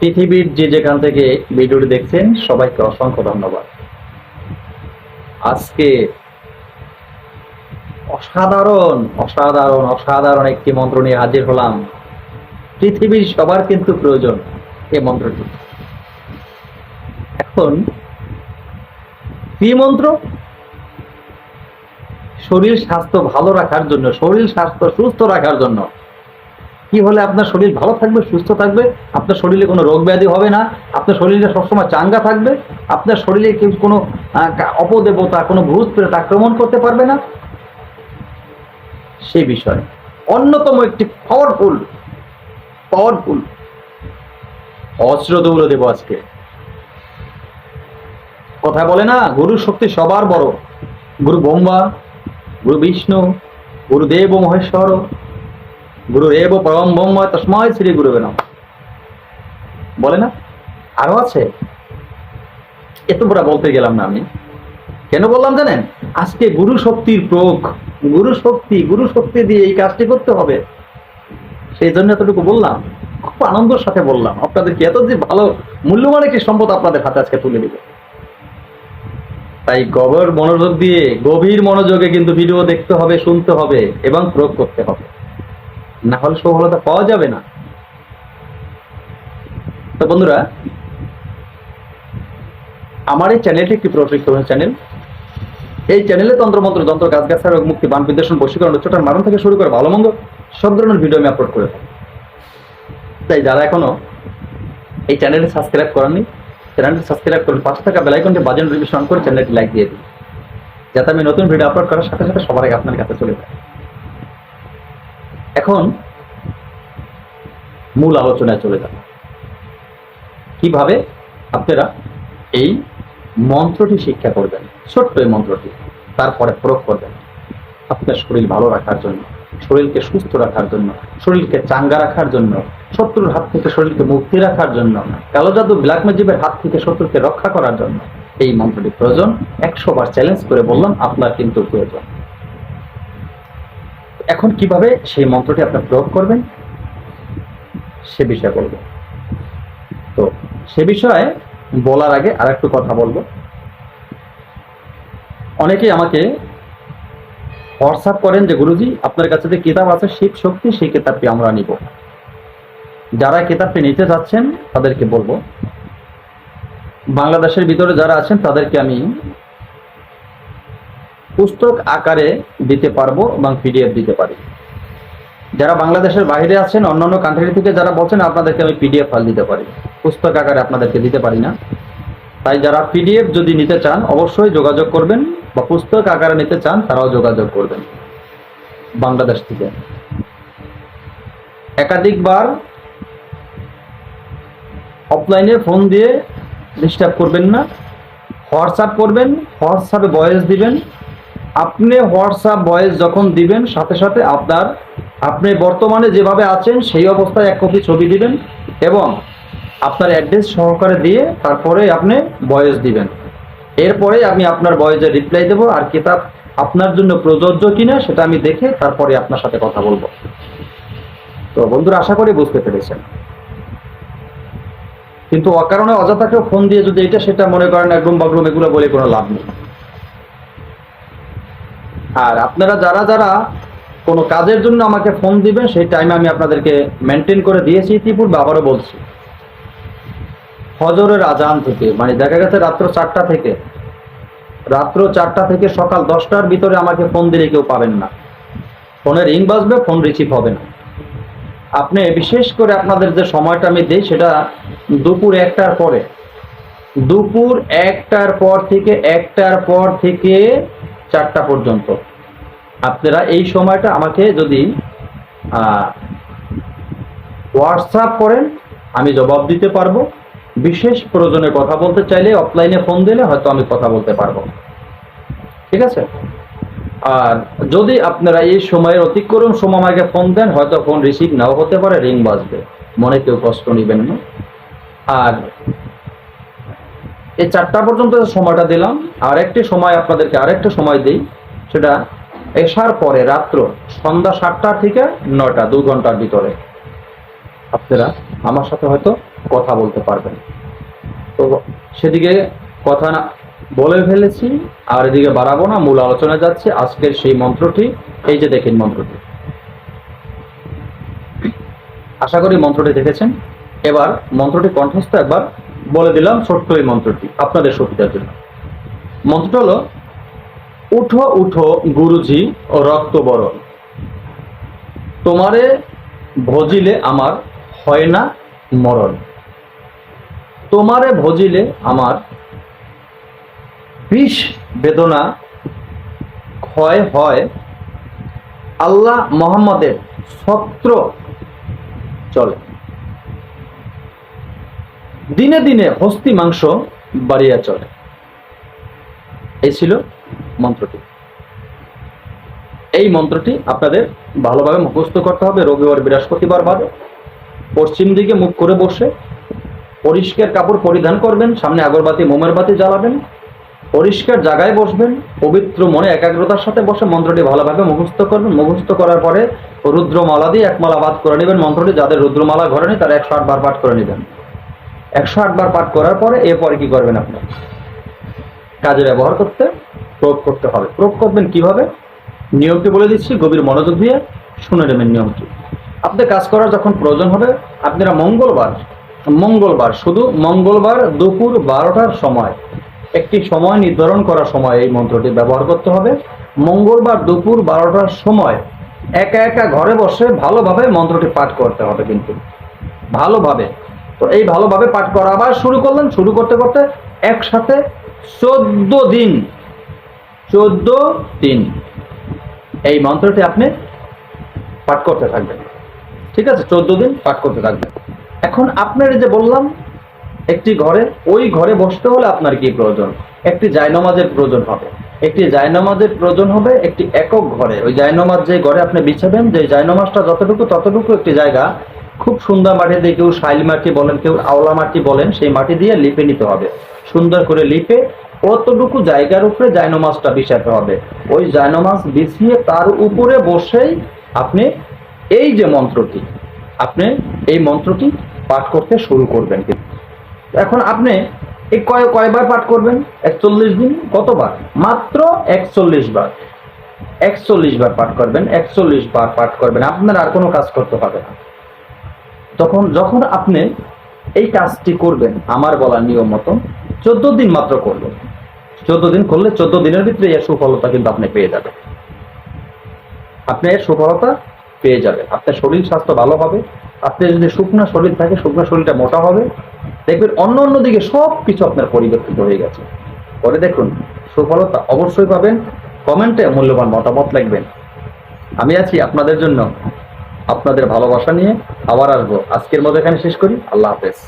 পৃথিবীর যে যেখান থেকে ভিডিওটি দেখছেন, সবাইকে অসংখ্য ধন্যবাদ। আজকে অসাধারণ অসাধারণ অসাধারণ একটি মন্ত্র নিয়ে হাজির হলাম। পৃথিবীর সবার কিন্তু প্রয়োজন এই মন্ত্রটি। এখন, কি মন্ত্র? শরীর স্বাস্থ্য ভালো রাখার জন্য, শরীর স্বাস্থ্য সুস্থ রাখার জন্য কি হলে আপনার শরীর ভালো থাকবে, সুস্থ থাকবে? আপনার শরীরে কোনো রোগ ব্যাধি হবে না। আপনার শরীরে সবসময় চাঙ্গা থাকবে। আপনার শরীরে কেউ কোনো অপদেবতা, কোনো ভূত প্রেত আক্রমণ করতে পারবে না। সেই বিষয়। অন্যতম একটি পাওয়ারফুল পাওয়ারফুল অস্ত্র দৌড় দেব আজকে। কথা বলে না, গুরু শক্তি সবার বড়। গুরু ব্রহ্মা, গুরু বিষ্ণু গুরুদেব মহেশ্বর গুরু রেব পরম ব্রহ্ম তসময় শ্রী গুরু নাম। বলে না? আরও আছে? এত বড় বলতে গেলাম না আমি। কেন বললাম জানেন? আজকে গুরু শক্তির প্রয়োগ, গুরু শক্তি গুরু শক্তি দিয়ে এই কাজটি করতে হবে। সেই জন্য এতটুকু বললাম। খুব আনন্দের সাথে বললাম। আপনাদেরকে এত যে ভালো মূল্যবান একটি সম্পদ আপনাদের হাতে আজকে তুলে দিবে? তাই গভীর মনোযোগ দিয়ে, গভীর মনোযোগে কিন্তু ভিডিও দেখতে হবে, শুনতে হবে এবং প্রয়োগ করতে হবে। না হলে সফলতা পাওয়া যাবে না। তো বন্ধুরা, আমার এই চ্যানেলটি একটি প্রশিক্ষণ চ্যানেল। এই চ্যানেলে তন্ত্রমন্ত্র, যন্ত্র গাছ গাছা রোগ মুক্তি, বান বিদ্বেষণ বশীকরণ উচ্চটার মারণ থেকে শুরু করে ভালো মন্দ সব ধরনের ভিডিও আমি আপলোড করে থাকি। তাই যারা এখনও এই চ্যানেলটি সাবস্ক্রাইব করেননি, চ্যানেলটি সাবস্ক্রাইব করুন পাশে থাকা বেলাইকনটি বাজান নোটিফিকেশন করে চ্যানেলটি লাইক দিয়ে দিন। যাতে আমি নতুন ভিডিও আপলোড করার সাথে সাথে সবার আগে আপনার কাছে চলে যায় এখন মূল আলোচনায় চলে যাব। কীভাবে আপনারা এই মন্ত্রটি শিক্ষা করবেন, ছোট্ট এই মন্ত্রটি, তারপরে প্রয়োগ করবেন। আপনার শরীর ভালো রাখার জন্য, শরীরকে সুস্থ রাখার জন্য, শরীরকে চাঙ্গা রাখার জন্য, শত্রুর হাত থেকে শরীরকে মুক্তি রাখার জন্য, কালো জাদু ব্ল্যাক ম্যাজিকের হাত থেকে শত্রুকে রক্ষা করার জন্য, এই মন্ত্রটি প্রয়োজন। একশো বার চ্যালেঞ্জ করে বললাম, আপনার কিন্তু প্রয়োজন। এখন কীভাবে সেই মন্ত্রটি আপনার প্রয়োগ করবেন, সে বিষয়ে বলব। তো সে বিষয়ে বলার আগে আর একটু কথা বলব। অনেকেই আমাকে হোয়াটসঅ্যাপ করেন যে, গুরুজি, আপনার কাছে যে কিতাব আছে, শিব শক্তি, সেই কিতাবটি আমরা নিব। যারা কিতাবটি নিতে যাচ্ছেন, তাদেরকে বলব। বাংলাদেশের ভিতরে যারা আছেন, তাদেরকে আমি পুস্তক আকারে দিতে পারব এবং পিডিএফ দিতে পারি। যারা বাংলাদেশের বাইরে আছেন, অন্যান্য কান্ট্রি থেকে যারা বলছেন, আপনাদেরকে আমি পিডিএফ ফাইল দিতে পারি। পুস্তক আকারে আপনাদেরকে দিতে পারি না। তাই যারা পিডিএফ যদি নিতে চান, অবশ্যই যোগাযোগ করবেন বা পুস্তক আকারে নিতে চান, তারাও যোগাযোগ করবেন বাংলাদেশ থেকে। একাধিকবার অফলাইনে ফোন দিয়ে ডিস্টার্ব করবেন না। হোয়াটসঅ্যাপ করবেন হোয়াটসঅ্যাপে ভয়েস দিবেন। আপনি হোয়াটসঅ্যাপ ভয়েস যখন দিবেন, সাথে সাথে আপনার, আপনি বর্তমানে যেভাবে আছেন, সেই অবস্থায় এক কপি ছবি দিবেন এবং আপনার অ্যাড্রেস সহকারে দিয়ে তারপরে আপনি ভয়েস দিবেন। এরপরে আমি আপনার ভয়েসের রিপ্লাই দেবো আর কিতাব আপনার জন্য প্রযোজ্য কিনা সেটা আমি দেখে তারপরে আপনার সাথে কথা বলব। তো বন্ধুরা, আশা করি বুঝতে পেরেছেন। কিন্তু অকারণে অযথাকেও ফোন দিয়ে যদি এটা সেটা মনে করেন একদম বাগরুম এগুলো বলে কোনো লাভ নেই। আর আপনারা যারা যারা কোনো কাজের জন্য আমাকে ফোন দিবেন, সেই টাইমে আমি আপনাদেরকে মেনটেন করে দিয়েছি ইতিপূর্বে, আবারও বলছি। ফজরের আজান থেকে মানে দেখা গেছে রাত্র চারটা থেকে। রাত্র চারটা থেকে সকাল দশটার ভিতরে আমাকে ফোন দিলে কেউ পাবেন না। ফোনে রিং বাজবে, ফোন রিসিভ হবে না। আপনি বিশেষ করে আপনাদের যে সময়টা আমি দিই, সেটা দুপুর একটার পরে। দুপুর একটার পর থেকে, একটার পর থেকে চারটা পর্যন্ত। আপনারা এই সময়টা আমাকে যদি হোয়াটসঅ্যাপ করেন, আমি জবাব দিতে পারব। বিশেষ প্রয়োজনে কথা বলতে চাইলে অফলাইনে ফোন দিলে হয়তো আমি কথা বলতে পারব। ঠিক আছে? আর যদি আপনারা এই সময়ের অতিক্রম সময় আমাকে ফোন দেন, হয়তো ফোন রিসিভ নাও হতে পারে রিং বাজবে। মনে কেউ কষ্ট নেবেন না। আর এই চারটা পর্যন্ত সময়টা দিলাম আর একটি সময় আপনাদেরকে আরেকটা সময় দিই, সেটা এসার পরে রাত্র সন্ধ্যা সাতটা থেকে নয়টা, দু ঘণ্টার ভিতরে। আপনারা আমার সাথে হয়তো কথা বলতে পারবেন। তো সেদিকে কথা না বলে ফেলেছি, আর এদিকে বাড়াবো না, মূল আলোচনা যাচ্ছে। আজকের সেই মন্ত্রটি, এই যে দেখেন মন্ত্রটি। আশা করি মন্ত্রটি দেখেছেন। এবার মন্ত্রটি কণ্ঠস্থ একবার বলে দিলাম ছোট্ট এই মন্ত্রটি আপনাদের সুবিধার জন্য। মন্ত্রটা হলো, উঠো উঠো গুরুজি ও রক্ত বরণ। তোমারে ভজিলে আমার হয় না মরণ। তোমারে ভজিলে আমার বিষ বেদনা ক্ষয় হয়। আল্লাহ মোহাম্মদের ছত্র চলে। দিনে দিনে হস্তি মাংস বাড়িয়া চলে। এই ছিল মন্ত্রটি। এই মন্ত্রটি আপনাদের ভালোভাবে মুখস্থ করতে হবে রবিবার বৃহস্পতিবার বাদে। পশ্চিম দিকে মুখ করে বসে, পরিষ্কার কাপড় পরিধান করবেন, সামনে আগরবাতি, মোমের বাতি জ্বালাবেন, পরিষ্কার জায়গায় বসবেন, পবিত্র মনে একাগ্রতার সাথে বসে মন্ত্রটি ভালোভাবে মুখস্থ করবেন। মুখস্থ করার পরে রুদ্রমালা দিয়ে একমালা বাদ করে নেবেন মন্ত্রটি, যাদের রুদ্রমালা ঘরে নেই তারা একশো আট বার পাঠ করে নেবেন। একশো আটবার পাঠ করার পরে এরপরে কি করবেন আপনি? কাজে ব্যবহার করতে, প্রয়োগ করতে হবে। প্রয়োগ করবেন কীভাবে? নিয়মটি বলে দিচ্ছি, গভীর মনোযোগ দিয়ে শুনে নেবেন নিয়মটি। আপনি কাজ করার যখন প্রয়োজন হবে, আপনারা মঙ্গলবার মঙ্গলবার, শুধু মঙ্গলবার দুপুর বারোটার সময়, একটি সময় নির্ধারণ করার সময় এই মন্ত্রটি ব্যবহার করতে হবে। মঙ্গলবার দুপুর বারোটার সময় একা একা ঘরে বসে ভালোভাবে মন্ত্রটি পাঠ করতে হবে কিন্তু। ভালোভাবে। তো এই ভালোভাবে পাঠ করা। আবার শুরু করলেন, শুরু করতে করতে একসাথে চোদ্দ দিন। চোদ্দ দিন। এই মন্ত্রটি আপনি পাঠ করতে থাকবেন। ঠিক আছে? চোদ্দ দিন পাঠ করতে থাকবেন। এখন আপনার যে বললাম, একটি ঘরে, ওই ঘরে বসতে হলে আপনার কি প্রয়োজন? একটি জায়নমাজের প্রয়োজন হবে। একটি জায়নমাজের প্রয়োজন হবে একটি একক ঘরে। ওই জায়নমাজ যে ঘরে আপনি বিছাবেন, যে জায়নমাজটা যতটুকু ততটুকু একটি জায়গা খুব সুন্দর মাটি দিয়ে কেউ শাইল মাটি বলেন, কেউ আওলা মাটি বলেন, সেই মাটি দিয়ে লিপে নিতে হবে। সুন্দর করে লিপে অতটুকু জায়গার উপরে জায়নমাজটা বিছাতে হবে। ওই জায়নমাজ বিছিয়ে তার উপরে বসেই আপনি এই যে মন্ত্রটি, আপনি এই মন্ত্রটি পাঠ করতে শুরু করবেন এখন আপনি এই কয়, কয়বার পাঠ করবেন? একচল্লিশ দিন? কতবার? মাত্র একচল্লিশ বার। একচল্লিশ বার পাঠ করবেন, একচল্লিশ বার পাঠ করবেন। আপনার আর কোনো কাজ করতে হবে না। তখন যখন আপনি এই কাজটি করবেন, আমার বলা নিয়ম মতো, চোদ্দ দিন মাত্র করবেন চোদ্দ দিন করলে চোদ্দ দিনের ভিতরে এর সুফলতা কিন্তু আপনি পেয়ে যাবেন। আপনি এর সুফলতা পেয়ে যাবেন। আপনার শরীর স্বাস্থ্য ভালো হবে। আপনার যদি শুকনো শরীর থাকে, শুকনো শরীরটা মোটা হবে। দেখবেন অন্য অন্য দিকে সব কিছু আপনার পরিবর্তিত হয়ে গেছে। পরে দেখুন, সুফলতা অবশ্যই পাবেন। কমেন্টে মূল্যবান মতামত লাগবেন আমি আছি আপনাদের জন্য। আপনাদের ভালোবাসা নিয়ে আবার আসব। আজকের মতো এখানে শেষ করি। আল্লাহ হাফেজ।